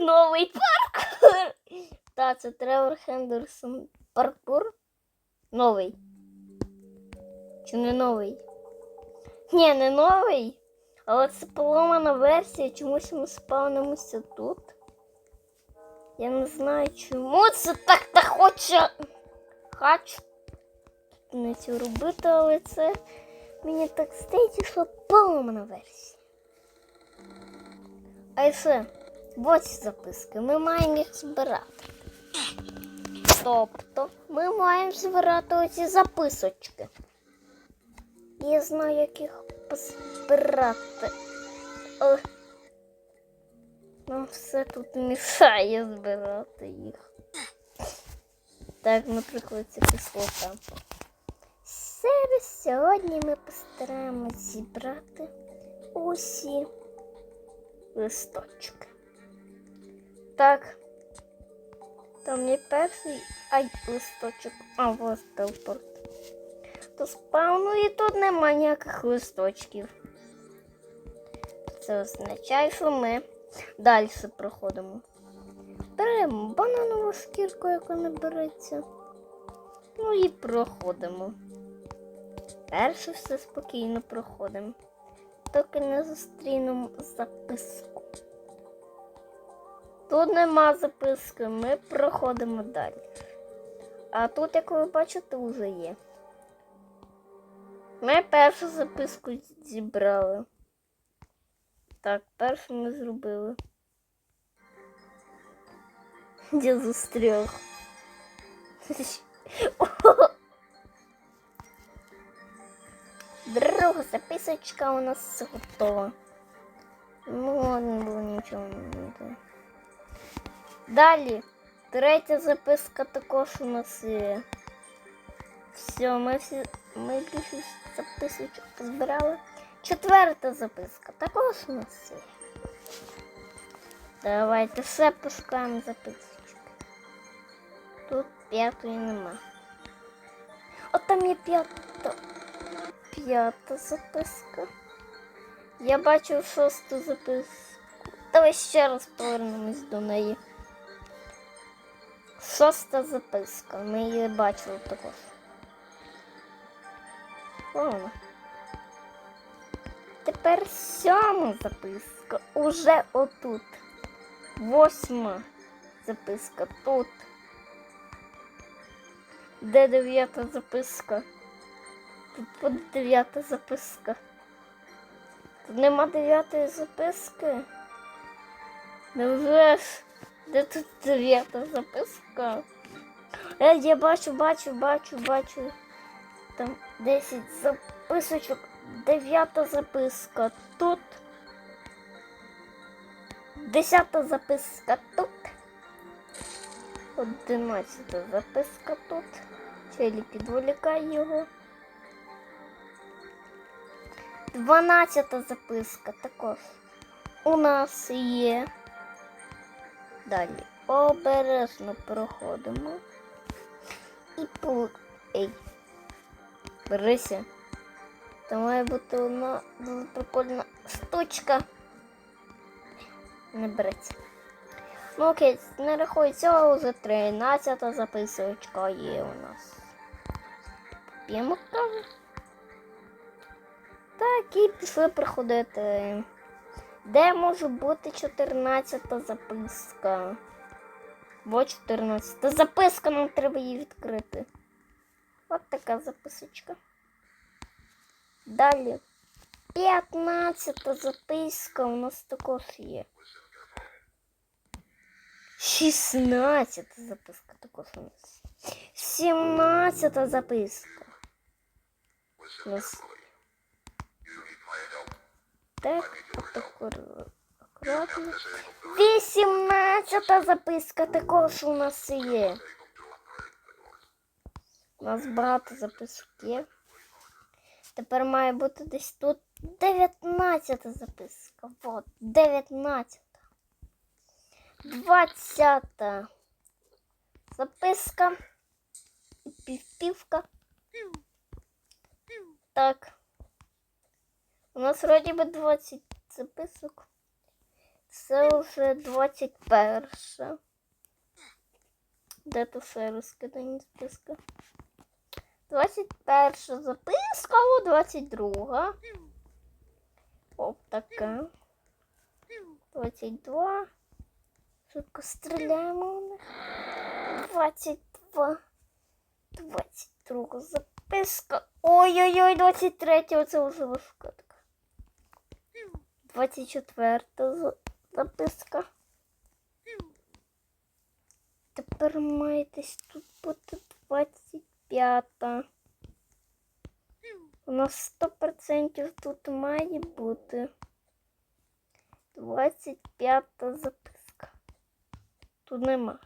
новий паркур. Та, це Тревор Хендерсон. Паркур? Новий. Чи не новий? Ні, не новий. Але це поломана версія, чомусь ми спавнимося тут. Я не знаю, чому це так та хоче. Хач не цю робити, але це мені так здається, що поломана версія. А і все. Ось записки. Ми маємо їх збирати. Тобто ми маємо збирати оці записочки. Я знаю, як їх позбирати. Але нам все тут мішає збирати їх. Так, наприклад, ця кислота. Зараз сьогодні ми постараємось зібрати усі листочки. Так. Там є перший ай листочок. А, ось телепорт. То спавну і тут нема ніяких листочків. Це означає, що ми далі проходимо. Беремо бананову шкірку, яка не береться. Ну і проходимо. Перше все спокійно проходимо. Доки не зустрінемо записку. Тут нема записки, ми проходимо далі. А тут, як ви бачите, вже є. Ми першу записку зібрали. Так, першу ми зробили. Я застряг. Друга записочка у нас готова. Ну, не було нічого не буде. Далі. Третя записка також у нас є. Все, ми всі ми більшість записочок позбирали. Четверта записка також у нас є. Давайте все пускаємо записочки. Тут п'ятої нема. От там є п'ята. П'ята записка. Я бачив шосту записку. Давай ще раз повернемось до неї. Шоста записка. Ми її бачили також. О. Тепер сьома записка. Уже отут. Восьма записка тут. Де дев'ята записка? Тут буде дев'ята записка. Тут нема дев'ятої записки. Невже ж? Де тут дев'ята записка? Е, я бачу, бачу, бачу, бачу. Там 10 записочок. Дев'ята записка тут. Десята записка тут. Одинадцята записка тут. Челік відволікає його. Дванадцята записка також у нас є. Далі обережно проходимо. І по... Ей. Берися. Це має бути одна дуже прикольна штучка. Не береться. Ну окей, не рахується вже 13 записочка є у нас. П'ємо каву. Так, і пішли проходити. Де може бути 14 записка? Во 14 записка, нам треба її відкрити. От така записочка. Далі. 15 записка у нас також є. 16 записка також у нас. 17 записка. У нас. Так, акуратно. 18 записка також у нас є. У нас багато записок є. Тепер має бути десь тут 19 записка. Вот, 19. 20 записка. Півпівка. Так. У нас вроді би 20 записок. Це вже 21. Де то ще розкидані списка? 21 записка, о, 22. Оп, така. 22. Швидко стріляємо в них. 22. 22 записка. Ой-ой-ой, 23 оце вже така. 24 записка. Тепер має десь тут бути 25. У нас 100% тут має бути 25 записка. Тут нема.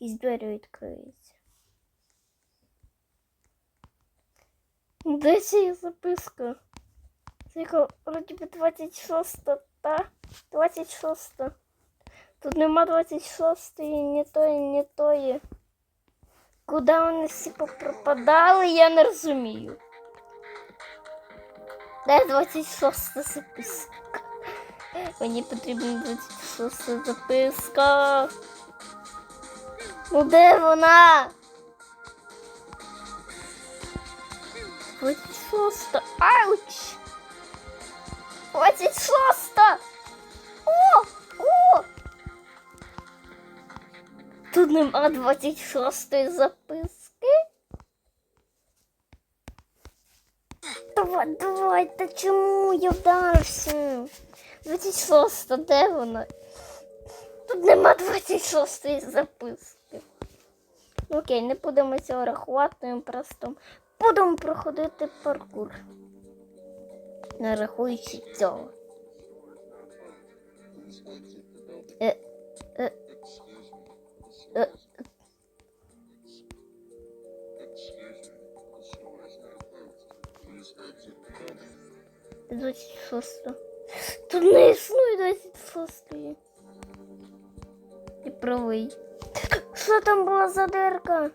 Якісь двері відкриються. Де ця записка? Яка вроді би 26, та? 26. Тут нема 26, ні тої, ні тої. Куди вони всі попропадали, я не розумію. Де 26 записка? Мені потрібна 26 записка. Ну де вона? 26. Ауч! 26. О! О! Тут нема 26 записки. Давай, давай, та чому я вдарився? 26, де вона? Тут нема 26 записки. Окей, не будемо цього рахувати, ми просто будемо проходити паркур. Не рахуючи цього. Е, е, е. 26. Тут не існує 26. Ти правий. Що там була за дирка?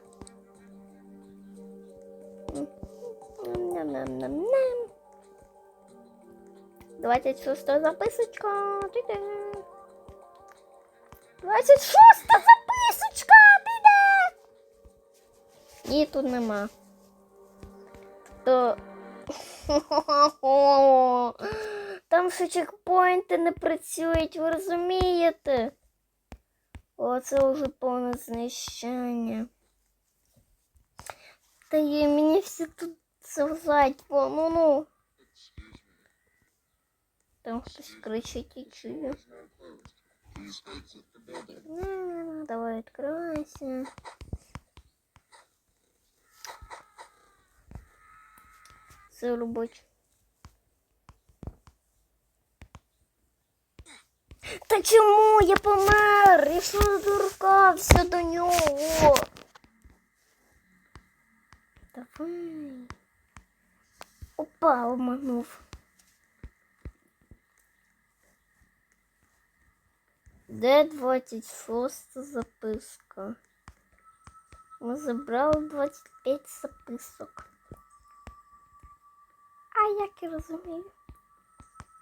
Ням-ням-ням-ням. 26 записочка. Ти-ди. 26 записочка. Ти-де. Її тут нема. То там ще чекпоінти не працюють, ви розумієте? О, це вже повне знищення. Та є мені всі тут завзать, ну ну. Там хтось кричить і Давай відкривайся. Це чому я помер? Я що доркався до нього? Давай. Опа, обманув. Де 26 записка? Ми забрали 25 записок. А як я розумію?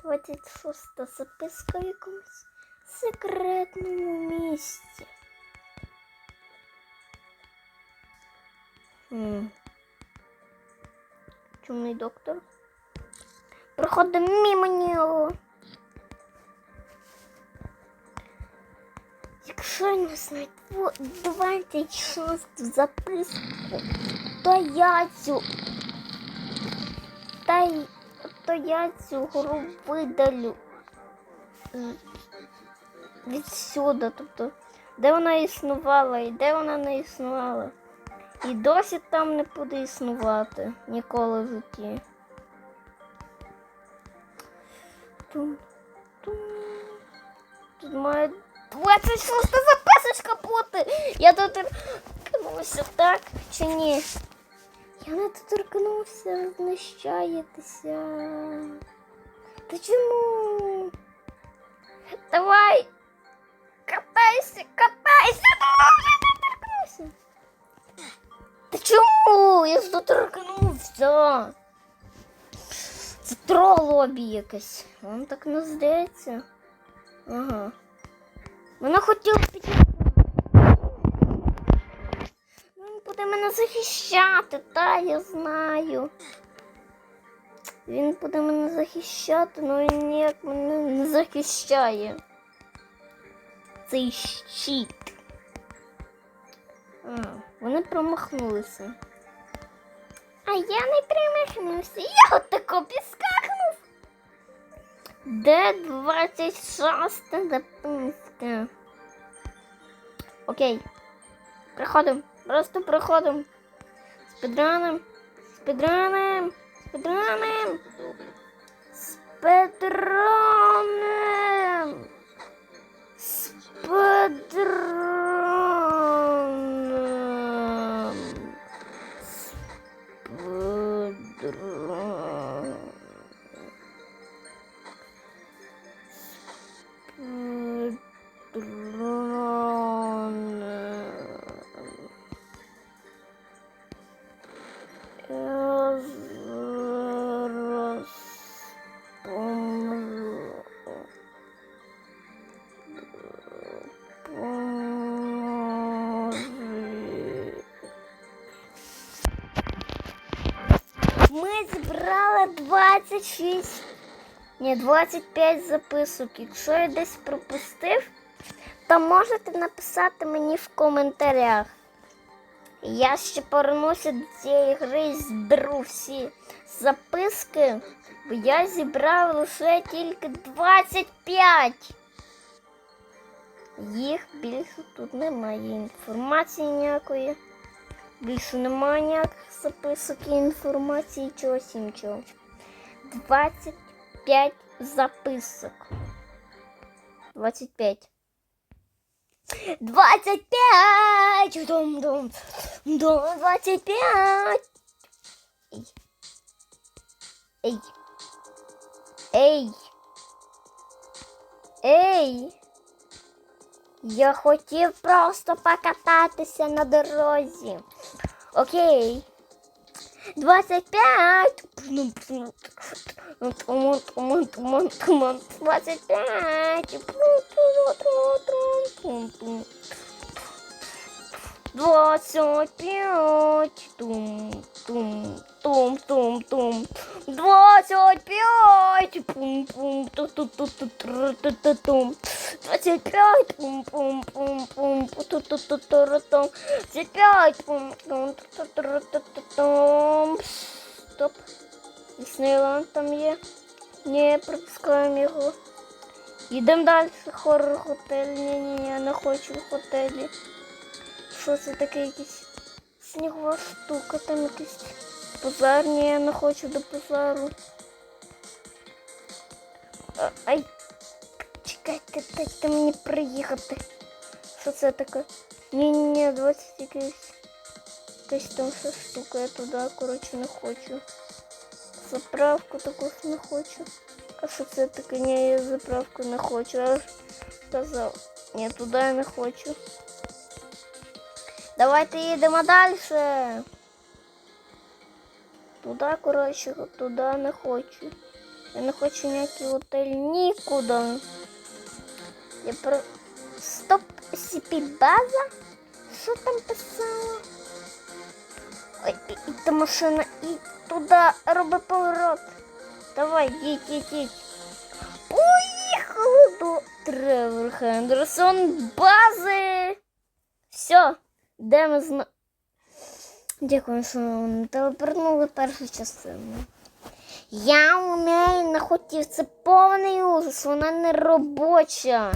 26 записка в якомусь секретному місці. Хм. Чумний доктор. Проходимо мимо нього. Якщо не знайду 26 записку, то я цю. Та то я цю гру видалю відсюди. Тобто, де вона існувала і де вона не існувала. І досі там не буде існувати ніколи в житті. Тум, тум. Тут має 26 записочка бути. Я доторкнувся, так чи ні? Я не доторкнувся, знущаєтеся. Та чому? Давай! Катайся, катайся, давай вже доторкнувся. Та чому? Я ж доторкнувся. Це тролобі якесь. Вам так не здається. Ага. Вона хотіла піти. Він буде мене захищати, та я знаю. Він буде мене захищати, але він ніяк мене не захищає. Цей щит. А, вони промахнулися. А я не промахнувся. Я отако підскакнув. Де 26 записка? Окей. Приходимо. Просто приходимо. Спідраним. Спідраним. Спідраним. Спідраним. 26, ні, 25 записок. Якщо я десь пропустив, то можете написати мені в коментарях. Я ще повернуся до цієї гри і зберу всі записки, бо я зібрав лише тільки 25. Їх більше тут немає інформації ніякої. Більше немає ніяких записок і інформації, чогось іншого. 25 записок. 25. 25! Дум, дум, дум, 25! Ей. Ей. Ей. Ей. Я хотів просто покататися на дорозі. Окей. 25. Туман, туман, туман, туман, туман. 25. 25. Тум, тум, тум, тум, тум. 25. пум-пум ту-ту-ту-ту-ту-ту-тум. Двадцять п'ять пум-пум-пум-пум ту, ту, ту, ту, ту, тум. 25. Пум, пум, ту, ту, ту, ту, ту, тум. Стоп. Диснейленд там є. Не пропускаємо його. Йдемо далі. Хоррор готель. Ні-ні-ні, я не хочу в готелі. Що це таке якась снігова штука, там якийсь позар. Ні, я не хочу до позару. А, Ай, чекайте, дайте мені приїхати. Що це таке? Ні-ні-ні, 20 якийсь. Якась там ще штука, я туди, коротше, не хочу. Заправку також не хочу. А що це таке? Ні, я заправку не хочу. Я ж сказав. Ні, туди я не хочу. Давайте їдемо далі. Туди, коротше, туди не хочу. Я не хочу ніякий готель нікуди. Я про. Стоп, SCP база? Що там писало? Ой, і та машина, і туди роби поворот. Давай, їдь, їдь, їдь. Поїхали до Тревор Хендерсон бази. Все, де ми зна... Дякую, що телепернули першу частину. Я у неї не хотів, це повний ужас, вона не робоча.